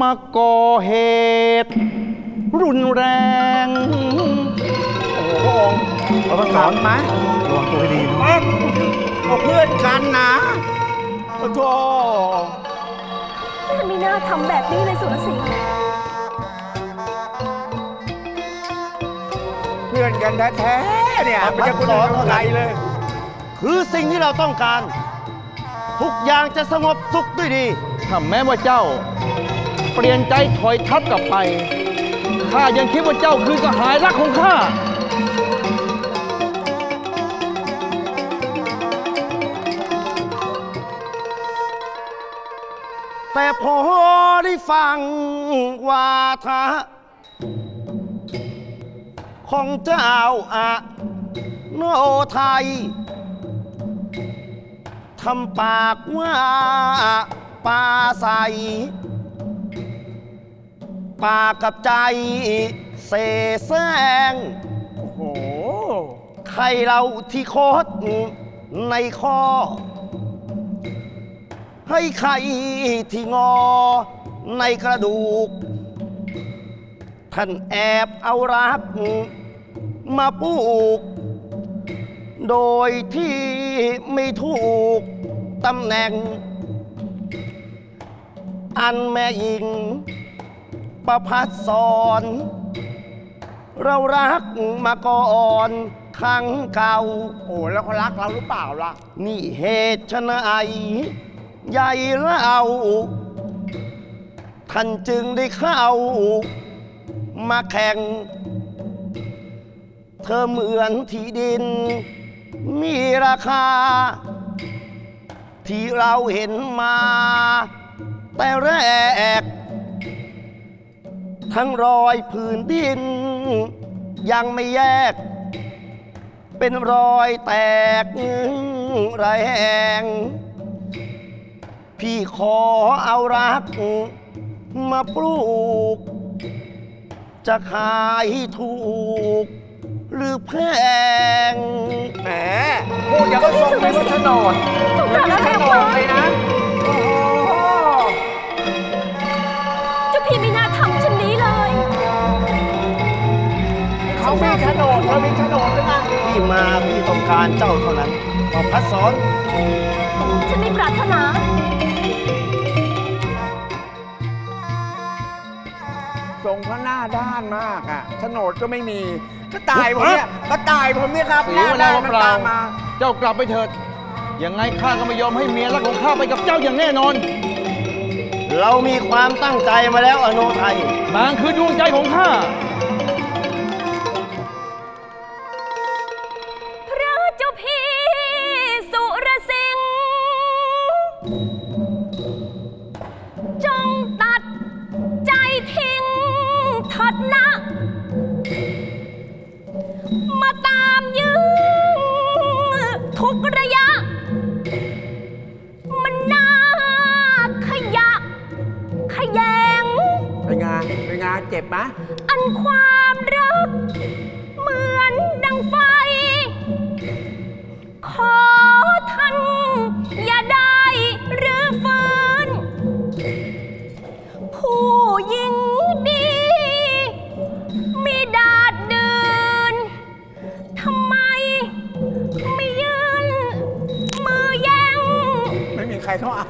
มาก่อเหตุ รุนแรง โอ้โหเรามาสอนไหมระวังตัวให้ดีนะเอ้ยเราเพื่อนกันนะโอ้โธ่ท่านไม่น่าทำแบบนี้เลยสุรสิงห์เพื่อนกันแท้ๆเนี่ยไม่ใช่คนอื่นคนไหนเลย คือสิ่งที่เราต้องการ ทุกอย่างจะสงบสุขด้วยดีถ้าแม้ว่าเจ้า เปลี่ยนใจถอยทับกลับไป ข้ายังคิดว่าเจ้าคือสหายรักของข้า แต่พอได้ฟังวาทะของเจ้าอะโนไทยทำปากว่าปลาใส ปากกับใจ เสแสร้งโอ้โหใครเราที่โคตรในข้อให้ใครที่งอในกระดูก ท่านแอบเอารัก มาปลูก โดยที่ไม่ถูกตำแหน่ง อันแม่หญิง ประพัดสอนเรารักมาก่อนครั้งเก่า โอ้แล้วเขารักเราหรือเปล่าล่ะ นี่เหตุชะไหนใหญ่เราท่านจึงได้เข้า มาแข่ง เธอเหมือนที่ดิน มีราคา ที่เราเห็นมา แต่แรก ทั้งรอยผืนดิน ยังไม่แยก เป็นรอยแตกแรงพี่ขอเอารัก มาปลูก จะขายถูก หรือแพง แหมพูดอย่างก็ส่งไปว่าโฉนดสงสารอะไรโฉนวะดเลยนะ นดเขามีโฉนดด้วยนะพี่มาพี่ต้องการเจ้าเท่านั้นพอพัดสอนฉันไม่ปรารถนาทรงพระหน้าด้านมากอะโฉนดก็ไม่มีก็ตายผมเนี่ยก็ตายผมเนี่ยครับเสีหยน้าเวลาด้านมันเปล่าตามมาเจ้ากลับไปเถิด ยังไงข้าก็ไม่ยอมให้เมียรักของข้าไปกับเจ้าอย่างแน่นอน เรามีความตั้งใจมาแล้วอโนไทยนางคือดวงใจของข้า จ เขาเอา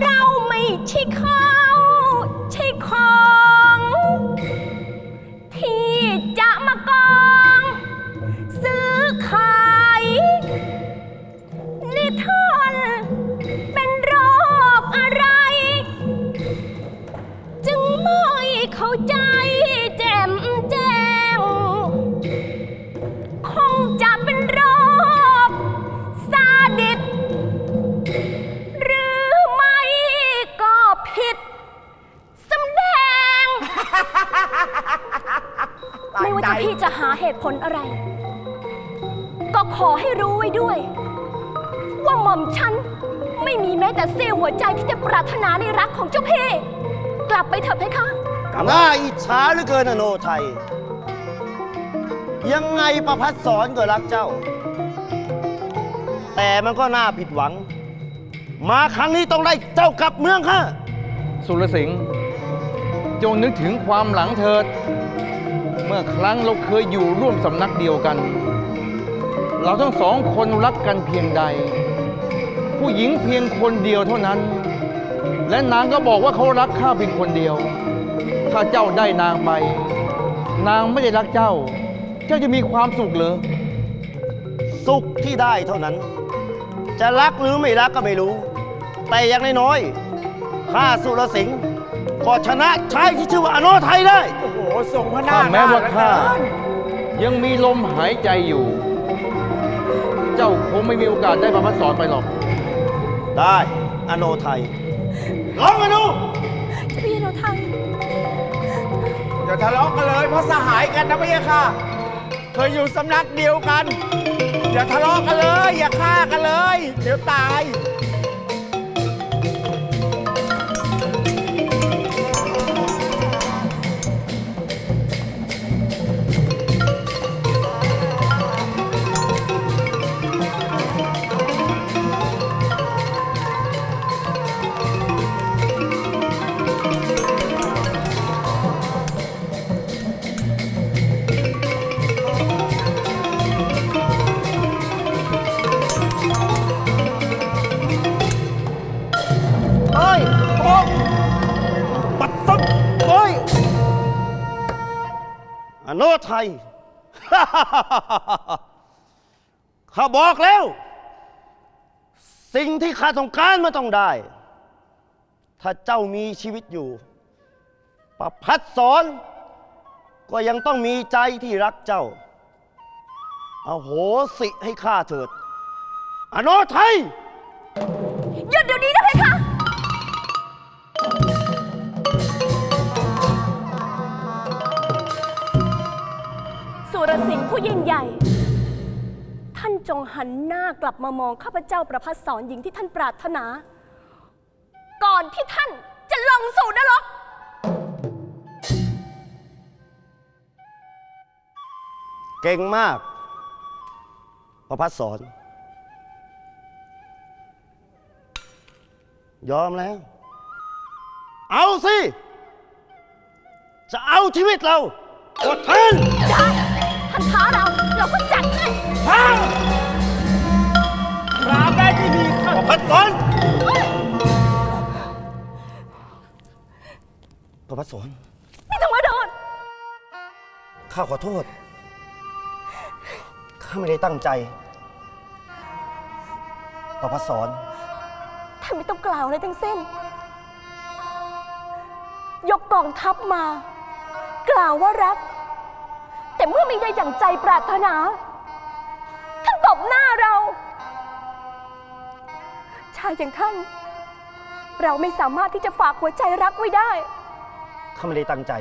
เราไม่ใช่ข้า ตุผลอะไร ก็ขอให้รู้ไว้ด้วย ว่าหม่อมฉันไม่มีแม้แต่เสี้ยวหัวใจที่จะปรารถนาในรักของเจ้าพี่ กลับไปเถอะเพคะ น่าอิจฉาเหลือเกินอโนไทย ยังไงประพัดสอนก็รักเจ้า แต่มันก็น่าผิดหวัง มาครั้งนี้ต้องได้เจ้ากลับเมืองค่ะ สุรสิงห์จงนึกถึงความหลังเถิด เมื่อครั้งเราเคยอยู่ร่วมสำนักเดียวกัน เราทั้งสองคนรักกันเพียงใด ผู้หญิงเพียงคนเดียวเท่านั้น และนางก็บอกว่าเขารักข้าเพียงคนเดียว ถ้าเจ้าได้นางไป นางไม่ได้รักเจ้า เจ้าจะมีความสุขเหรอสุขที่ได้เท่านั้น จะรักหรือไม่รักก็ไม่รู้ แต่อย่างน้อยๆข้าสุรสิงห์ก็ชนะชายที่ชื่อว่าอโนไทยได้ อ้โหทรงพระหน้าถ้าแม้ว่าด้นข้าเหลือเกินยังมีลมหายใจอยู่ เจ้าคงไม่มีโอกาสได้มาพัดสอนไปหรอก ได้อโนไทยลองกันดูเจ้าพี่อโนไทยอย่าทะเลาะกันเลยเพราะสหายกันนะพี่ค่ะ เคยอยู่สำนักเดียวกัน อย่าทะเลาะกันเลย อย่าฆ่ากันเลย เดี๋ยวตาย อโนไทยข้าบอกแล้ว สิ่งที่ข้าต้องการมันต้องได้ ถ้าเจ้ามีชีวิตอยู่ ประพัดสอนก็ยังต้องมีใจที่รักเจ้าอาโหสิให้ข้าเถิด อโนไทย หยุดเดี๋ยวนี้นะเพคะ รสิงห์ผู้ยิ่งใหญ่ ท่านจงหันหน้ากลับมามองข้าพเจ้าประพัสสอนหญิงที่ท่านปรารถนา ก่อนที่ท่านจะลงสู่นรก เก่งมาก ประพัดสอน ยอมแล้ว เอาสิ จะเอาชีวิตเรากดทน ท่านท้าเรา เราก็จัดให้พังรามได้ที่มีข้าประพัดสอนประพัดสอนนี่ต้องมาโดนข้าขอโทษ ข้าไม่ได้ตั้งใจประพัดสอนท่านไม่ต้องกล่าวอะไรทั้งสิ้น ยกกองทัพมา กล่าวว่ารักแต่ เมื่อไม่ได้อย่างใจปรารถนา ท่านตบหน้าเรา ชายอย่างท่าน เราไม่สามารถที่จะฝากหัวใจรักไว้ได้ ข้าไม่ได้ตั้งใจ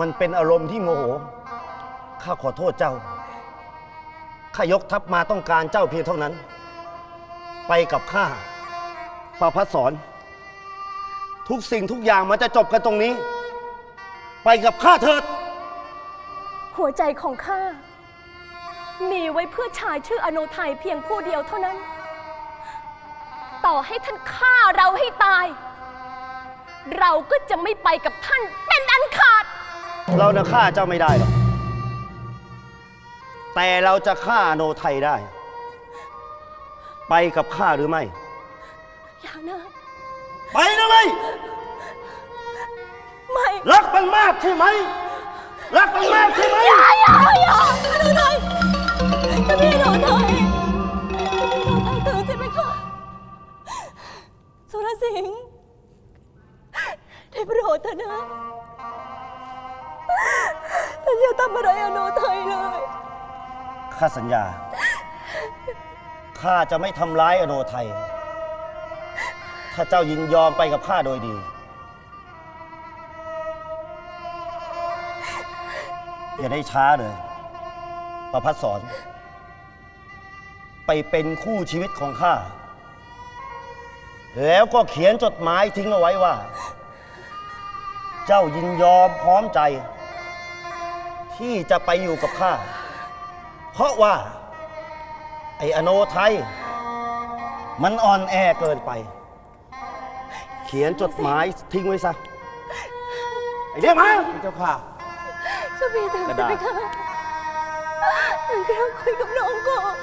มันเป็นอารมณ์ที่โมโห ข้าขอโทษเจ้า ข้ายกทัพมาต้องการเจ้าเพียงเท่านั้น ไปกับข้าประพัสสอน ทุกสิ่งทุกอย่างมันจะจบกันตรงนี้ ไปกับข้าเถิด หัวใจของข้า มีไว้เพื่อชายชื่ออโนไทยเพียงผู้เดียวเท่านั้น ต่อให้ท่านฆ่าเราให้ตาย เราก็จะไม่ไปกับท่านเป็นอันขาด เราจะฆ่าเจ้าไม่ได้หรอก แต่เราจะฆ่าโนไทยได้ ไปกับข้าหรือไม่ อย่านะ ไปหรือไม่ ไม่ รักมันมากใช่ไหม รักมันมากใช่ไหมอย่าอย่าอย่าอโนไทยจะมีอโนไทยจะมีอโนไทยตื่นสิไหมคะสุรสิงห์ได้โปรดเถอะนะท่านอย่าทำอะไรอโนไทยเลย ข้าสัญญา ข้าจะไม่ทำร้ายอโนไทย ถ้าเจ้ายินยอมไปกับข้าโดยดี อย่าได้ช้าเลยประพัดสอน ไปเป็นคู่ชีวิตของข้า แล้วก็เขียนจดหมายทิ้งเอาไว้ว่า เจ้ายินยอมพร้อมใจ ที่จะไปอยู่กับข้า เพราะว่า ไอ้อโนไทย มันอ่อนแอเกินไป เขียนจดหมายทิ้งไว้ซะ ไอ้เรียกมา เจ้าค่ะ จ้าพี่ตื่นกระสิดาษไปค่ะตื่นแล้วคุยกับน้องก่อน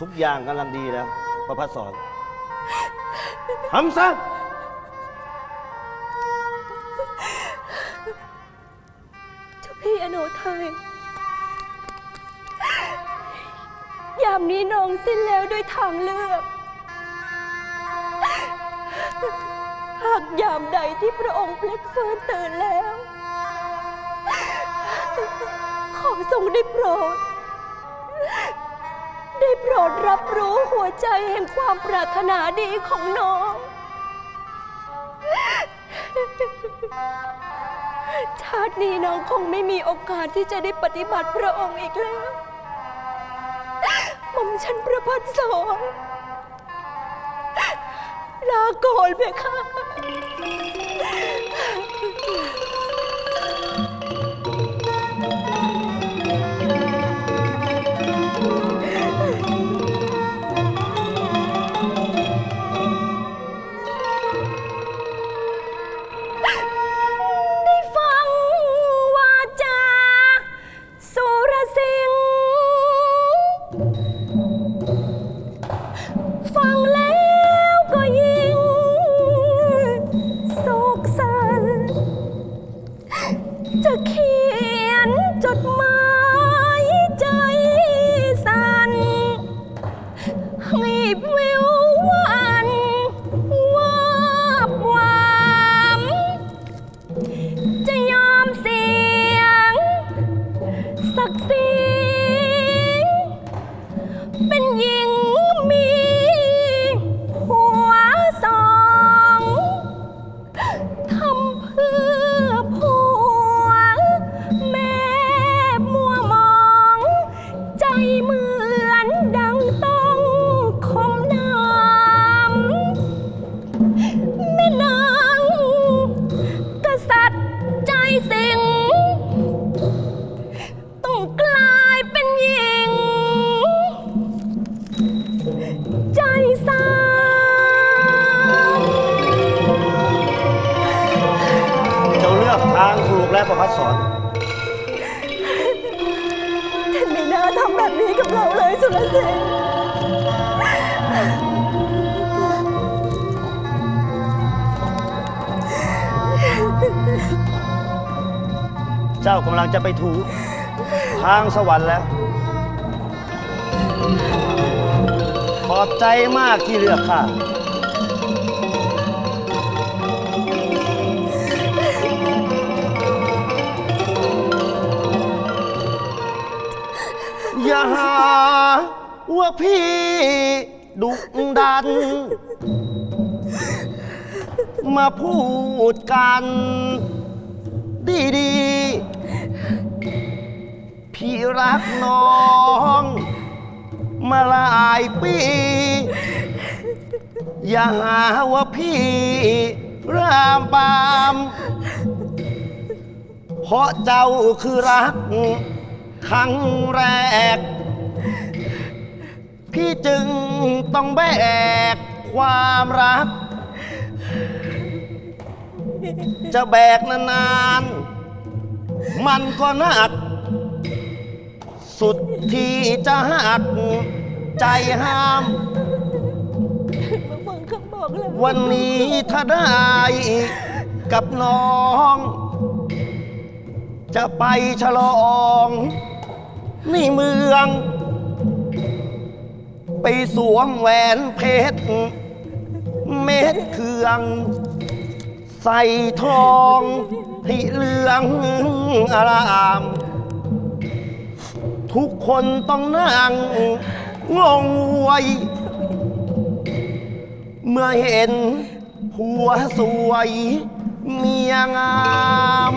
ทุกอย่างกำลังดีแล้ว ประพัสอนทำซะเจ้าพี่อโนไทย มนี้น้องสิ้นแล้วด้วยทางเลือก หากยามใดที่พระองค์พลิดฟื้นตื่นแล้ว ขอทรงได้โปรด ได้โปรดรับรู้หัวใจแห่งความปรารถนาดีของน้อง ชาตินี้น้องคงไม่มีโอกาสที่จะได้ปฏิบัติพระองค์อีกแล้ว ม่อมฉันประพัดสอนลาก่อนเพคะ จะเขียนจดหมาย จะไปถูทางสวรรค์แล้ว ขอบใจมากที่เลือกข้าอย่าหาว่าพี่ดุดัน มาพูดกัน ดีๆ พี่รักน้อง มาหลายปี อย่าหาว่าพี่รามปาม เพราะเจ้าคือรัก ครั้งแรก พี่จึงต้องแบกความรัก จะแบกนานๆ มันก็หนักสุดที่จะหักใจห้ามมาฟังคำบอกเลยวันนี้ถ้าได้กับน้อง จะไปฉลองในเมือง ไปสวมแหวนเพชร เม็ดเครื่อง ใส่ทองให้เหลืองอาราม ทุกคนต้องนั่งงงงวย เมื่อเห็นผัวสวย เมียงาม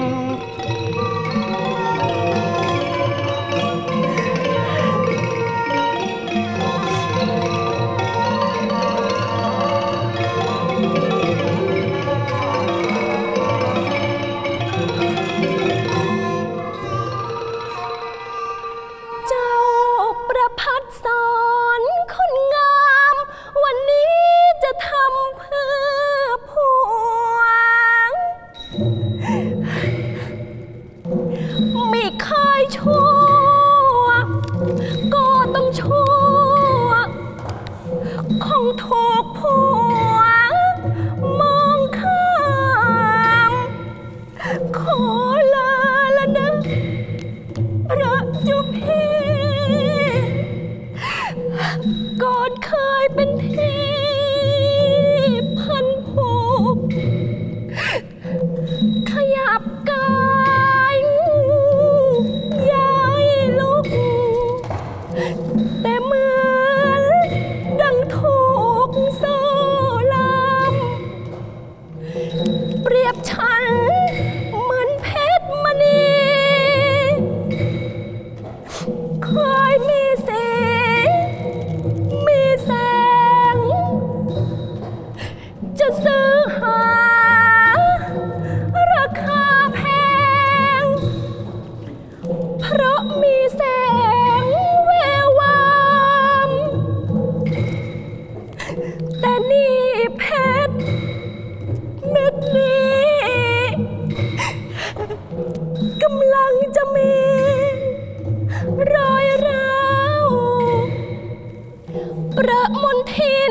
นี่เพชรเม็ดนี้กำลังจะมี รอยร้าวประมนทิน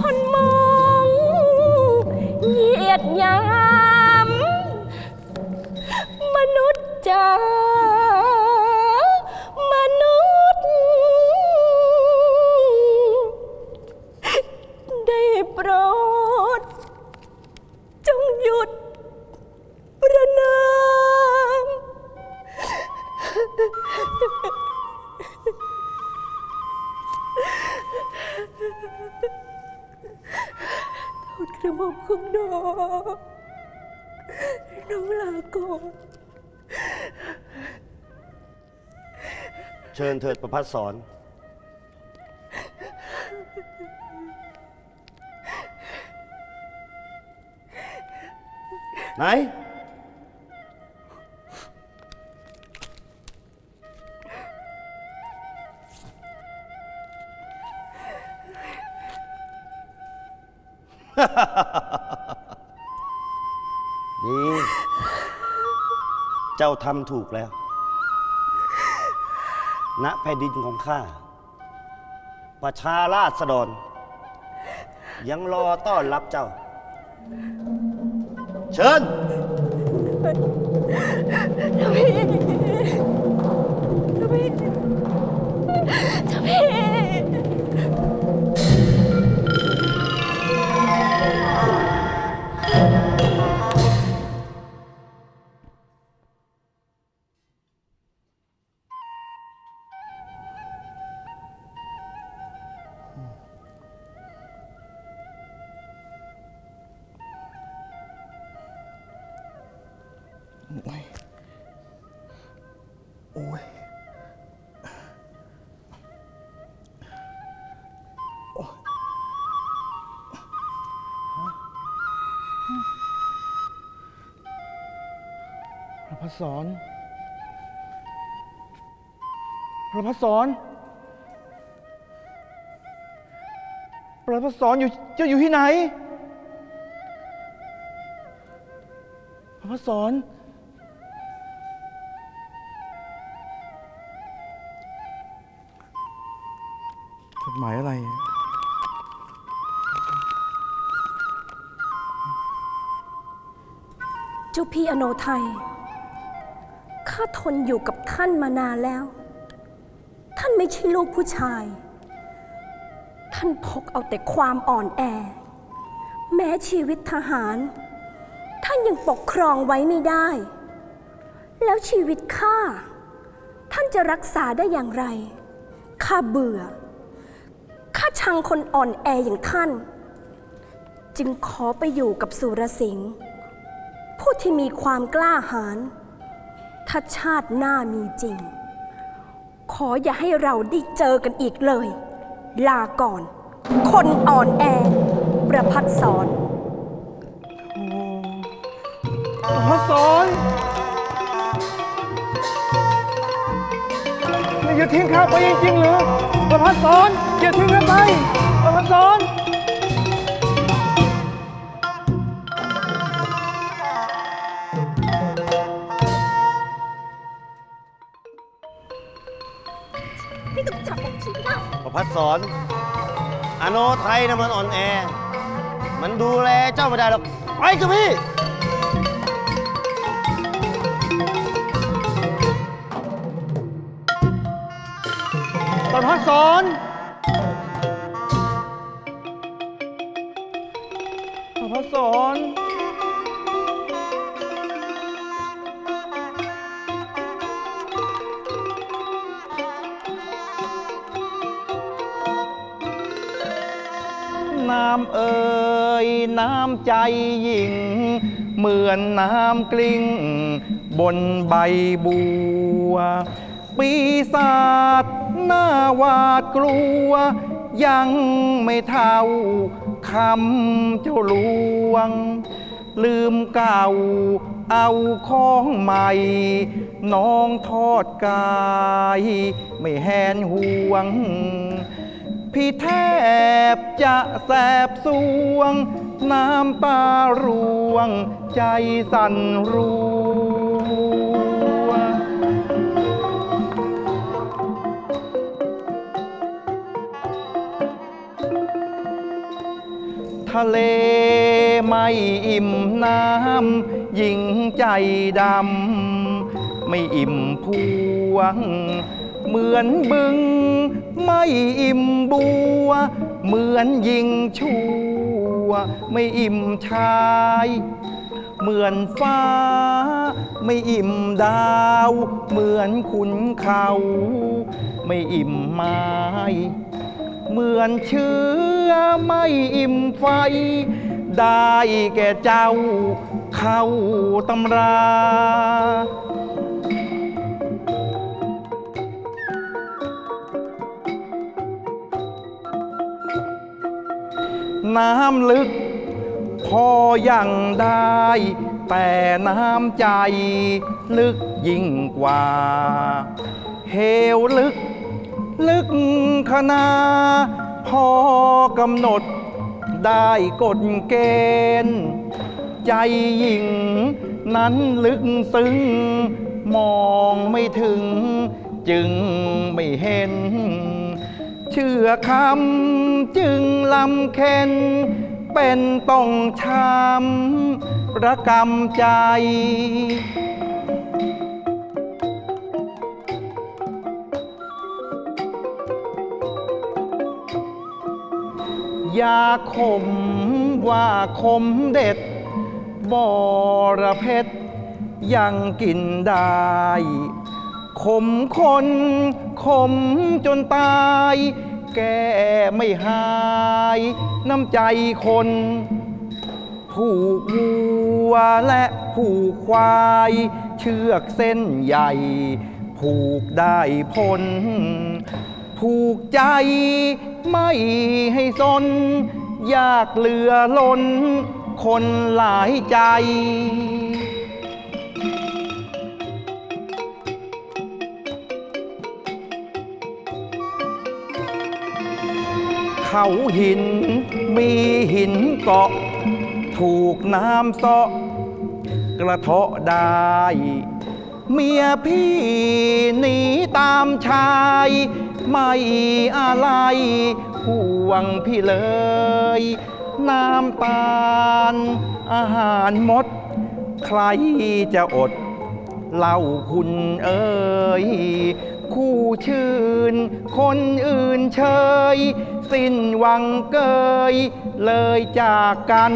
คนมองเหยียดหยาม มนุษย์จ้า เชิญเถิดประพัดสอนไหน ดี เจ้าทำถูกแล้ว ณแผ่นดินของข้า ประชาราษฎร ยังรอต้อนรับเจ้า เชิญเจ้าพี่ สอนพระพัสอนพระพัสอนอยู่เจ้าอยู่ที่ไหน พระพัสสอนจดหมายอะไร เจ้าพี่อโนไทย ข้าทนอยู่กับท่านมานานแล้ว ท่านไม่ใช่ลูกผู้ชาย ท่านพกเอาแต่ความอ่อนแอ แม้ชีวิตทหาร ท่านยังปกครองไว้ไม่ได้ แล้วชีวิตข้า ท่านจะรักษาได้อย่างไร ข้าเบื่อ ข้าชังคนอ่อนแออย่างท่าน จึงขอไปอยู่กับสุรสิงห์ผู้ที่มีความกล้าหาญ ถ้าชาติหน้ามีจริง ขออย่าให้เราได้เจอกันอีกเลย ลาก่อน คนอ่อนแอ ประพัดสอน ประพัดสอนอย่าทิ้งข้าไปจริงๆหรือประพัดสอนอย่าทิ้งข้าไป ประพัดสอน อนอโนไทยนะมันอ่อนแอ มันดูแลเจ้าไม่ได้หรอก ไปกับพี่ ประพัดสอนประพัดสอน ใจหญิงเหมือนน้ำกลิ้ง บนใบบัว ปีศาจหน้าหวาดกลัว ยังไม่เท่าคำเจ้าลวง ลืมเก่าเอาของใหม่ น้องทอดกาย ไม่แหนห่วง พี่แทบจะแสบสวง น้ำตาร่วง ใจสั่นรัวทะเลไม่อิ่มน้ำหญิงใจดำ ไม่อิ่มพวง เหมือนบึง ไม่อิ่มบัว เหมือนยิงชั่ วไม่อิ่มชาย เหมือนฟ้า ไม่อิ่มดาว เหมือนขุนเขา ไม่อิ่มไม้เหมือนเชื้อไม่อิ่มไฟ ได้แก่เจ้าเข้าตำรา น้ำลึก พอยังได้ แต่น้ำใจ ลึกยิ่งกว่า เหวลึก ลึกขนา พอกำหนด ได้กฎเกณฑ์ ใจหญิง นั้นลึกซึ้ง มองไม่ถึง จึงไม่เห็น เชื่อคำจึงลำเค็น เป็นต้องช้ำระกำใจ ยาขมว่าขมเด็ดบอระเพ็ดยังกินได้ ขมคน ขมจนตาย แก้ไม่หาย น้ำใจคน ผูกวัวและผูกควาย เชือกเส้นใหญ่ ผูกได้พลผูกใจไม่ให้สน ยากเหลือล้น คนหลายใจ เขาหิน มีหินเกาะ ถูกน้ำเซาะ กระเทาะได้ เมียพี่หนีตามชาย ไม่อะไรห่วงพี่เลย น้ำตาล อาหารหมด ใครจะอดเล่าคุณเอ่ยคู่ชื่น คนอื่นเชย สิ้นหวังเกยเลยจากกัน